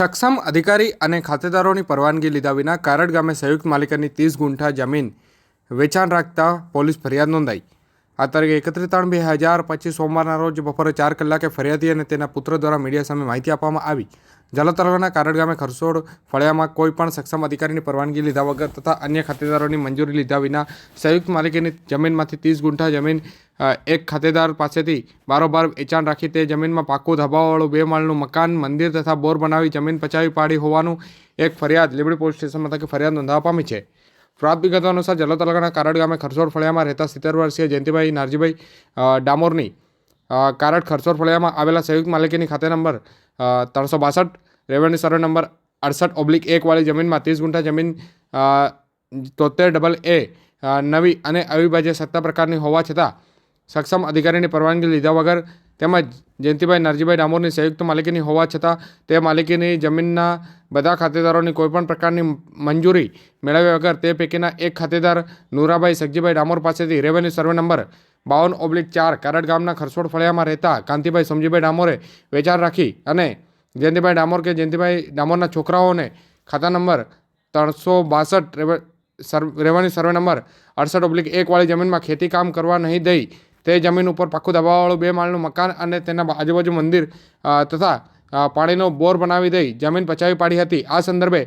સક્ષમ અધિકારી અને ખાતેદારોની પરવાનગી લીધા વિના કારડ ગામે સંયુક્ત માલિકની ત્રીસ ગુંઠા જમીન વેચાણ રાખતા પોલીસ ફરિયાદ નોંધાઈ. આ તારીખ એકત્રીસ ત્રણ બે હજાર પચીસ સોમવારના રોજ બપોરે ચાર કલાકે ફરિયાદી અને તેના પુત્ર દ્વારા મીડિયા સામે માહિતી આપવામાં આવી. જલા તાલુકાના કારડ ગામે ખરસોડ ફળિયામાં કોઈ પણ સક્ષમ અધિકારીની પરવાનગી લીધા વગર તથા અન્ય ખાતેદારોની મંજૂરી લીધા વિના સંયુક્ત માલિકીની જમીનમાંથી ત્રીસ ગુંઠા જમીન એક ખાતેદાર પાસેથી બારોબાર વેચાણ રાખી તે જમીનમાં પાકું ધાબાવાળું બે માળનું મકાન, મંદિર તથા બોર બનાવી જમીન પચાવી પાડી હોવાનું એક ફરિયાદ લીંબડી પોલીસ સ્ટેશન મથકે ફરિયાદ નોંધાવા પામી છે. પ્રાપ્ત વિગતો અનુસાર જલો તાલુકાના કારડ ગામે ખરસોડ ફળિયામાં રહેતા સિત્તેર વર્ષીય જયંતિભાઈ નારજીભાઈ ડામોરની કારડ ખરસોડ ફળિયામાં આવેલા સંયુક્ત માલિકીની ખાતે નંબર ત્રણસો બાસઠ રેવન્યુ સર્વે નંબર અડસઠ ઓબ્લિક એકવાળી જમીનમાં ત્રીસ ગુંઠા જમીન તોતેર ડબલ એ નવી અને અવિભાજ્ય સત્તા પ્રકારની હોવા છતાં સક્ષમ અધિકારીની પરવાનગી લીધા વગર તેમજ જયંતિભાઈ નરજીભાઈ ડામોરની સંયુક્ત માલિકીની હોવા છતાં તે માલિકીની જમીનના બધા ખાતેદારોની કોઈપણ પ્રકારની મંજૂરી મેળવ્યા વગર તે પૈકીના એક ખાતેદાર નુરાભાઈ સગજીભાઈ ડામોર પાસેથી રેવન્યુ સર્વે નંબર બાવન ઓબ્લિક ચાર કારડ ગામના ખરસોડ ફળિયામાં રહેતા કાંતિભાઈ સમજીભાઈ ડામોરે વેચાણ રાખી અને જયંતિભાઈ ડામોર કે જયંતિભાઈ ડામોરના છોકરાઓને ખાતા નંબર ત્રણસો બાસઠ રેવન્યુ સર્વે નંબર અડસઠ ઓબ્લિક એકવાળી જમીનમાં ખેતી કામ કરવા નહીં દઈ તે જમીન ઉપર પાકું દબાવવાળું બે માળનું મકાન અને તેના આજુબાજુ મંદિર તથા પાણીનો બોર બનાવી દઈ જમીન પચાવી પાડી હતી. આ સંદર્ભે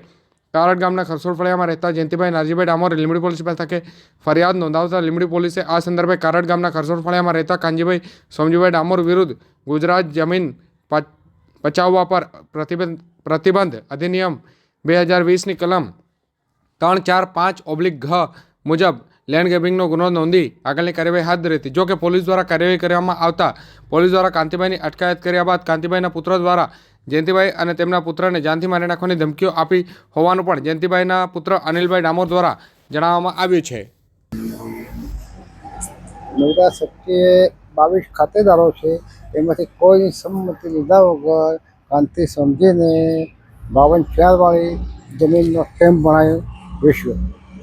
કારડ ગામના ખરસોડ ફળિયામાં રહેતા જયંતિભાઈ નારજીભાઈ ડામોરે લીમડી પોલીસ પાસે ફરિયાદ નોંધાવતા લીમડી પોલીસે આ સંદર્ભે કારડ ગામના ખરસોડ ફળિયામાં રહેતા કાંજીભાઈ સોમજીભાઈ ડામોર વિરુદ્ધ ગુજરાત જમીન પચાવવા પર પ્રતિબંધ પ્રતિબંધ અધિનિયમ બે હજાર વીસની કલમ ત્રણ ચાર પાંચ ઓબ્લિક ઘ મુજબ લેન્ડ ગ્રેબિંગનો ગુનો નોંધી આગળની કાર્યવાહી હાથ ધરી હતી. જો કે પોલીસ દ્વારા કાર્યવાહી કરવામાં આવતા પોલીસ દ્વારા કાંતિભાઈની અટકાયત કર્યા બાદ કાંતિભાઈના પુત્ર દ્વારા જયંતિભાઈ અને તેમના પુત્રને જાનથી મારી નાખવાની ધમકીઓ આપી હોવાનું પણ જયંતિભાઈના પુત્ર અનિલભાઈ ડામોર દ્વારા જણાવવામાં આવ્યું છે. મહિલા શક્તિએ બાવીસ ખાતેદારો છે. એમાંથી કોઈ સંમતિ લીધા વગર કાંતિ સમજીને બાવન ચારવાળી જમીનનો કેમ્પ બનાવી વિશ્વ.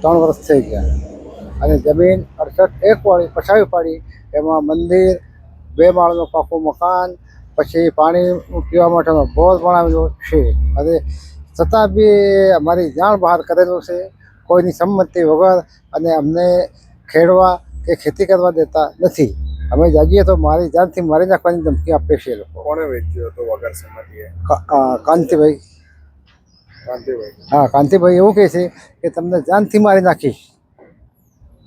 ત્રણ વર્ષ થઈ ગયા. અને જમીન અડસઠ એકવાળી પછાવી પાડી. એમાં મંદિર બે માળનું પાકું મકાન પછી પાણી પીવા માટેનો બોર બનાવેલો છે. અને છતાં બી અમારી જાણ બહાર કરેલું છે. કોઈની સંમતિ વગર અને અમને ખેડવા કે ખેતી કરવા દેતા નથી. અમે જાગીએ તો મારી જાનથી મારી નાખવાની ધમકી આપે છે લોકો. કોણે વેચ્યો હતો વગર સંમતિએ? કાંતિભાઈ. કાંતિભાઈ. હા કાંતિભાઈ એવું કહે છે કે તમને જાનથી મારી નાખીશ.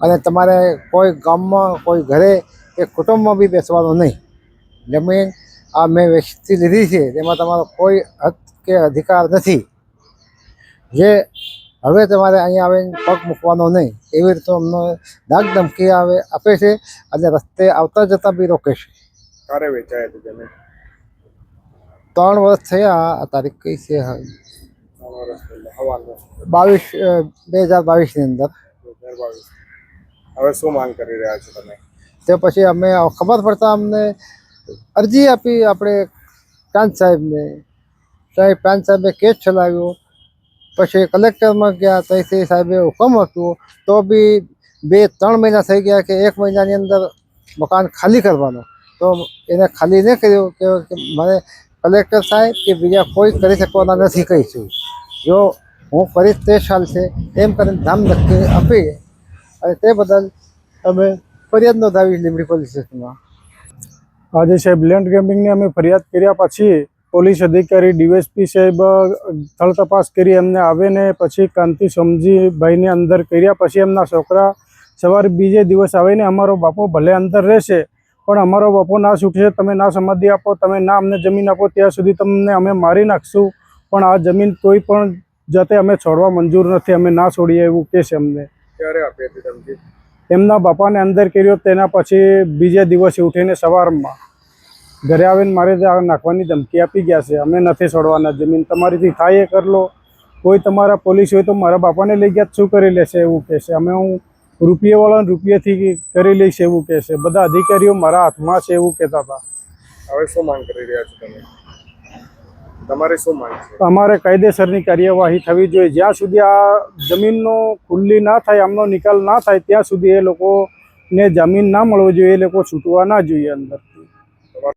અને તમારે કોઈ ગામમાં કોઈ ઘરે કે કુટુંબમાં બી બેસવાનું નહીં. જમીન આ મેં વેચતી લીધી છે તેમાં તમારો કોઈ હક કે અધિકાર નથી. જે હવે તમારે અહીંયા આવીને પગ મૂકવાનો નહીં એવી રીતે અમને દાગ ધમકી આવે આપે છે અને રસ્તે આવતા જતાં બી રોકે છે. ક્યારે વેચાય હતી જમીન ત્રણ વર્ષ થયા આ તારીખ કઈ છે? બાવીસ બે હજાર બાવીસની અંદર. બાવીસ. હવે શું માંગ કરી રહ્યા છો તમે? તે પછી અમે ખબર પડતા અમને અરજી આપી આપણે પ્રાંત સાહેબને. સાહેબ પ્રાંત સાહેબે કેસ ચલાવ્યો. પછી કલેક્ટરમાં ગયા, ત્યાંથી સાહેબે હુકમ હતું તો બી બે, ત્રણ મહિના થઈ ગયા કે એક મહિનાની અંદર મકાન ખાલી કરવાનું. તો એને ખાલી નહીં કર્યું કે મને કલેક્ટર સાહેબ કે બીજા કોઈ કરી શકવાના નથી કહીશું. જો હું કરીશ તે ચાલશે એમ કરીને ધામ નક્કી આપી અને તે બદલ અમે ફરિયાદ નોંધાવી લીંબડી પોલીસ સ્ટેશનમાં. આજે સાહેબ લેન્ડ ગ્રેબિંગની અમે ફરિયાદ કર્યા પછી પોલીસ અધિકારી ડીએસપી સાહેબ સ્થળ તપાસ કરી એમને આવીને પછી કાંતિ સમજીભાઈને અંદર કર્યા પછી એમના છોકરા સવારે બીજે દિવસ આવીને અમારો બાપો ભલે અંદર રહેશે, પણ અમારો બાપો ના છૂટશે, તમે ના સમાધિ આપો, તમે ના અમને જમીન આપો, ત્યાં સુધી તમને અમે મારી નાખશું, પણ આ જમીન કોઈ પણ જાતે અમે છોડવા મંજૂર નથી, અમે ના છોડીએ એવું કહે છે અમને. ક્યારે આપી હતી ધમકી? એમના બાપાને અંદર કર્યો તેના પછી બીજા દિવસે ઉઠીને સવારમાં ઘરે આવીને મારે નાખવાની ધમકી આપી ગયા છે. અમે નથી છોડવાના. જમીન તમારીથી થાય એ કરલો કોઈ તમારા પોલીસ હોય તો મારા બાપાને લઈ ગયા શું કરી લેશે એવું કહેશે અમે હું રૂપિયાવાળાને રૂપિયાથી કરી લઈશ એવું કહે છે. બધા અધિકારીઓ મારા હાથમાં છે એવું કહેતા હતા. હવે શું માંગ કરી રહ્યા છો તમે? તમારી શું માંગ છે? અમારે કાયદેસરની કાર્યવાહી થવી જોઈએ. જ્યાં સુધી આ જમીનનો ખુલ્લી ના થાય, આમનો નિકાલ ના થાય, ત્યાં સુધી એ લોકોને જમીન ના મળવો જોઈએ, એ લોકો છૂટવા ના જોઈએ અંદર.